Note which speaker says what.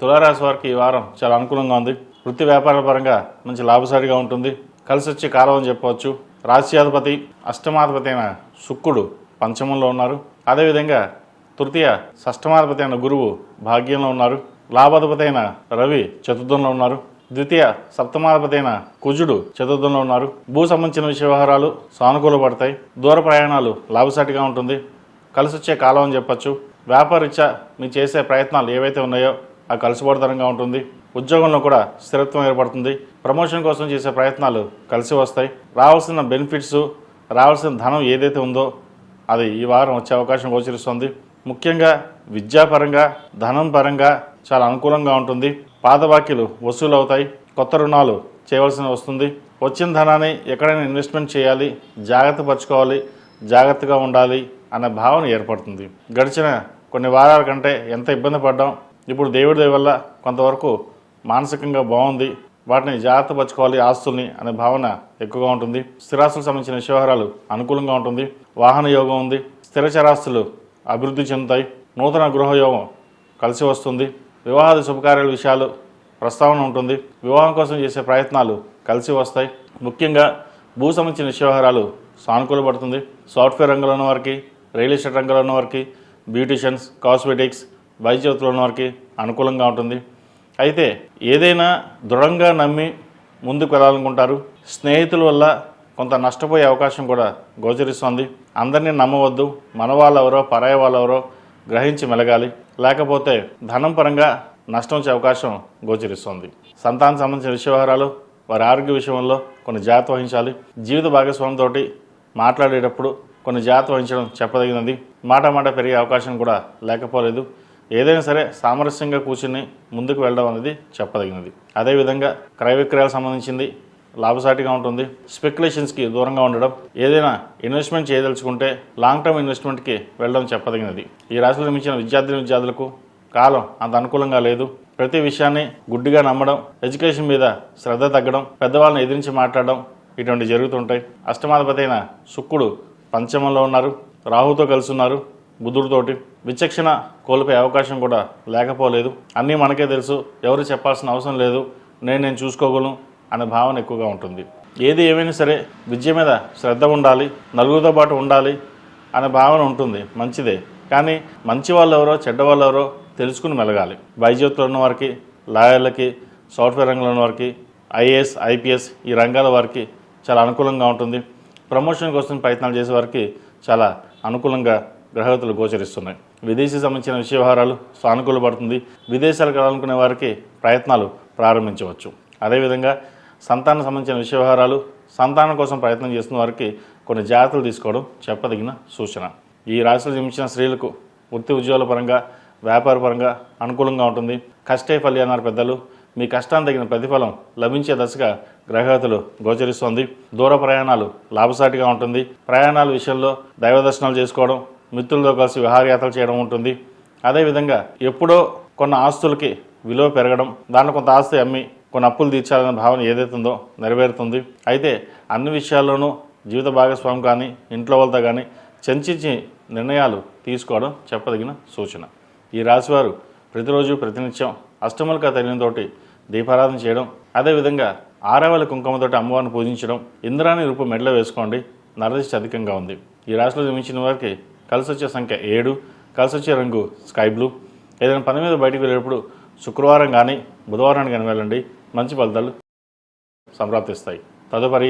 Speaker 1: తులారాశి వారికి ఈ వారం చాలా అనుకూలంగా ఉంది. వృత్తి వ్యాపారాల పరంగా మంచి లాభసాటిగా ఉంటుంది. కలిసి వచ్చే కాలం అని చెప్పవచ్చు. రాశ్యాధిపతి అష్టమాధిపతి అయిన శుక్రుడు పంచమంలో ఉన్నారు. అదేవిధంగా తృతీయ షష్టమాధిపతి అయిన గురువు భాగ్యంలో ఉన్నారు. లాభాధిపతి అయిన రవి చతుర్థంలో ఉన్నారు. ద్వితీయ సప్తమాధిపతి అయిన కుజుడు చతుర్థంలో ఉన్నారు. భూ సంబంధించిన వ్యవహారాలు సానుకూల పడతాయి. దూర ప్రయాణాలు లాభసాటిగా ఉంటుంది. కలిసి వచ్చే కాలం అని చెప్పచ్చు. వ్యాపారరీత్యా మీరు చేసే ప్రయత్నాలు ఏవైతే ఉన్నాయో ఆ కలిసిపోడతనంగా ఉంటుంది. ఉద్యోగంలో కూడా స్థిరత్వం ఏర్పడుతుంది. ప్రమోషన్ కోసం చేసే ప్రయత్నాలు కలిసి వస్తాయి. రావాల్సిన బెనిఫిట్స్ రావాల్సిన ధనం ఏదైతే ఉందో అది ఈ వారం వచ్చే అవకాశం గోచరిస్తుంది. ముఖ్యంగా విద్యాపరంగా ధనం పరంగా చాలా అనుకూలంగా ఉంటుంది. పాత బాకీలు వసూలు అవుతాయి కొత్త రుణాలు చేయవలసి వస్తుంది. వచ్చిన ధనాన్ని ఎక్కడైనా ఇన్వెస్ట్మెంట్ చేయాలి జాగ్రత్త పరచుకోవాలి జాగ్రత్తగా ఉండాలి అనే భావన ఏర్పడుతుంది. గడిచిన కొన్ని వారాల కంటే ఎంత ఇబ్బంది పడ్డాం ఇప్పుడు దేవుడి దయ వల్ల కొంతవరకు మానసికంగా బాగుంది. వాటిని జాగ్రత్త పరచుకోవాలి ఆస్తుల్ని అనే భావన ఎక్కువగా ఉంటుంది. స్థిరాస్తులకు సంబంధించిన వ్యవహారాలు అనుకూలంగా ఉంటుంది. వాహన యోగం ఉంది. స్థిర చరాస్తులు అభివృద్ధి చెందుతాయి. నూతన గృహ యోగం కలిసి వస్తుంది. వివాహాది శుభకార్యాల విషయాలు ప్రస్తావన ఉంటుంది. వివాహం కోసం చేసే ప్రయత్నాలు కలిసి వస్తాయి. ముఖ్యంగా భూ సంబంధించిన వ్యవహారాలు సానుకూలపడుతుంది సాఫ్ట్వేర్ రంగంలో ఉన్న వారికి రియల్ ఎస్టేట్ రంగంలో ఉన్న వారికి బ్యూటిషియన్స్ కాస్మెటిక్స్ వైద్యవతులు ఉన్న వారికి అనుకూలంగా ఉంటుంది. అయితే ఏదైనా దృఢంగా నమ్మి ముందుకు వెళ్ళాలనుకుంటారు. స్నేహితుల వల్ల కొంత నష్టపోయే అవకాశం కూడా గోచరిస్తోంది. అందరినీ నమ్మవద్దు. మన వాళ్ళెవరో పరాయ వాళ్ళెవరో గ్రహించి మెలగాలి. లేకపోతే ధనం పరంగా నష్టం వచ్చే అవకాశం గోచరిస్తుంది. సంతానం సంబంధించిన విషయవహారాలు వారి ఆరోగ్య విషయంలో కొన్ని జాగ్రత్త వహించాలి. జీవిత భాగస్వామితో మాట్లాడేటప్పుడు కొన్ని జాగ్రత్త వహించడం చెప్పదగినది. మాట మాట పెరిగే అవకాశం కూడా లేకపోలేదు. ఏదైనా సరే సామరస్యంగా కూర్చుని ముందుకు వెళ్ళడం అనేది చెప్పదగినది. అదేవిధంగా క్రయ విక్రయాలకు సంబంధించింది లాభసాటిగా ఉంటుంది. స్పెక్యులేషన్స్కి దూరంగా ఉండడం ఏదైనా ఇన్వెస్ట్మెంట్ చేయదలుచుకుంటే లాంగ్ టర్మ్ ఇన్వెస్ట్మెంట్కి వెళ్ళడం చెప్పదగినది. ఈ రాశిలో నిర్మించిన విద్యార్థి విద్యార్థులకు కాలం అంత అనుకూలంగా లేదు. ప్రతి విషయాన్ని గుడ్డిగా నమ్మడం ఎడ్యుకేషన్ మీద శ్రద్ధ తగ్గడం పెద్దవాళ్ళని ఎదిరించి మాట్లాడడం ఇటువంటి జరుగుతుంటాయి. అష్టమాధిపతి అయిన శుక్రుడు పంచమంలో ఉన్నారు. రాహుతో కలిసి ఉన్నారు బుధుడితోటి విచక్షణ కోల్పోయే అవకాశం కూడా లేకపోలేదు. అన్నీ మనకే తెలుసు. ఎవరు చెప్పాల్సిన అవసరం లేదు. నేను నేను చూసుకోగలను అనే భావన ఎక్కువగా ఉంటుంది. ఏది ఏమైనా సరే విద్య మీద శ్రద్ధ ఉండాలి నలుగురితో పాటు ఉండాలి అనే భావన ఉంటుంది. మంచిదే. కానీ మంచి వాళ్ళు ఎవరో చెడ్డ వాళ్ళు ఎవరో తెలుసుకుని మెలగాలి. వైద్యులు ఉన్న వారికి లాయర్లకి సాఫ్ట్వేర్ రంగంలో ఉన్న వారికి ఐఏఎస్ ఐపీఎస్ ఈ రంగాల వారికి చాలా అనుకూలంగా ఉంటుంది. ప్రమోషన్ కోసం ప్రయత్నాలు చేసే వారికి చాలా అనుకూలంగా గ్రహగతులు గోచరిస్తున్నాయి. విదేశీ సంబంధించిన విషయ వ్యవహారాలు సానుకూల పడుతుంది. విదేశాలకు వెళ్ళాలనుకునే వారికి ప్రయత్నాలు ప్రారంభించవచ్చు. అదేవిధంగా సంతానం సంబంధించిన విషయ వ్యవహారాలు సంతానం కోసం ప్రయత్నం చేస్తున్న వారికి కొన్ని జాగ్రత్తలు తీసుకోవడం చెప్పదగిన సూచన. ఈ రాశిలో జన్మించిన స్త్రీలకు వృత్తి ఉద్యోగాల పరంగా వ్యాపార పరంగా అనుకూలంగా ఉంటుంది. కష్టే ఫలి అన్నారు పెద్దలు మీ కష్టానికి తగిన ప్రతిఫలం లభించే దశగా గ్రహగతులు గోచరిస్తోంది. దూర ప్రయాణాలు లాభసాటిగా ఉంటుంది. ప్రయాణాల విషయంలో దైవ దర్శనాలు చేసుకోవడం మిత్రులతో కలిసి విహారయాత్రలు చేయడం ఉంటుంది. అదేవిధంగా ఎప్పుడో కొన్ని ఆస్తులకి విలువ పెరగడం దాంట్లో కొంత ఆస్తి అమ్మి కొన్ని అప్పులు తీర్చాలనే భావన ఏదైతుందో నెరవేరుతుంది. అయితే అన్ని విషయాల్లోనూ జీవిత భాగస్వామి కానీ ఇంట్లో వాళ్ళతో కానీ చర్చించి నిర్ణయాలు తీసుకోవడం చెప్పదగిన సూచన. ఈ రాశివారు ప్రతిరోజు ప్రతినిత్యం అష్టములక తగినతోటి దీపారాధన చేయడం అదేవిధంగా ఆరవల కుంకుమతోటి అమ్మవారిని పూజించడం ఇంద్రాని రూపు మెడలో వేసుకోండి. నరదిష్టి అధికంగా ఉంది. ఈ రాశిలో జన్మించిన వారికి కలిసి వచ్చే సంఖ్య ఏడు కలిసి వచ్చే రంగు స్కై బ్లూ. ఏదైనా పని మీద బయటకు వెళ్ళేటప్పుడు శుక్రవారం కానీ బుధవారాన్ని కానీ వెళ్ళండి. మంచి ఫలితాలు సంప్రాప్తిస్తాయి. తదుపరి